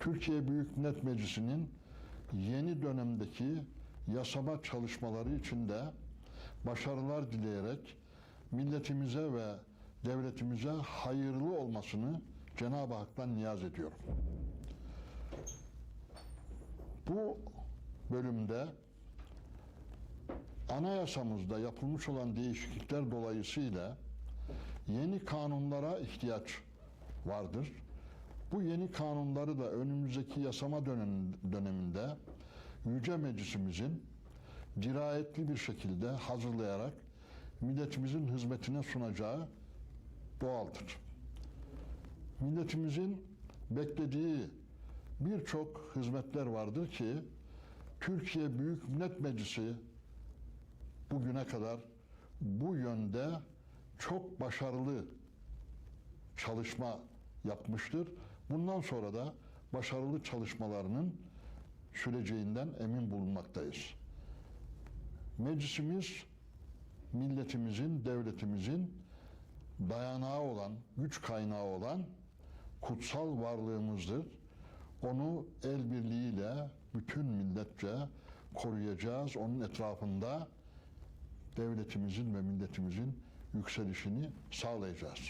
Türkiye Büyük Millet Meclisi'nin yeni dönemdeki yasama çalışmaları içinde başarılar dileyerek milletimize ve devletimize hayırlı olmasını Cenab-ı Hak'tan niyaz ediyorum. Bu bölümde anayasamızda yapılmış olan değişiklikler dolayısıyla yeni kanunlara ihtiyaç vardır. Bu yeni kanunları da önümüzdeki yasama dönem, döneminde Yüce Meclisimizin dirayetli bir şekilde hazırlayarak milletimizin hizmetine sunacağı doğaldır. Milletimizin beklediği birçok hizmetler vardır ki Türkiye Büyük Millet Meclisi bugüne kadar bu yönde çok başarılı çalışma yapmıştır. Bundan sonra da başarılı çalışmalarının süreceğinden emin bulunmaktayız. Meclisimiz milletimizin, devletimizin dayanağı olan, güç kaynağı olan kutsal varlığımızdır. Onu el birliğiyle bütün milletçe koruyacağız. Onun etrafında devletimizin ve milletimizin yükselişini sağlayacağız.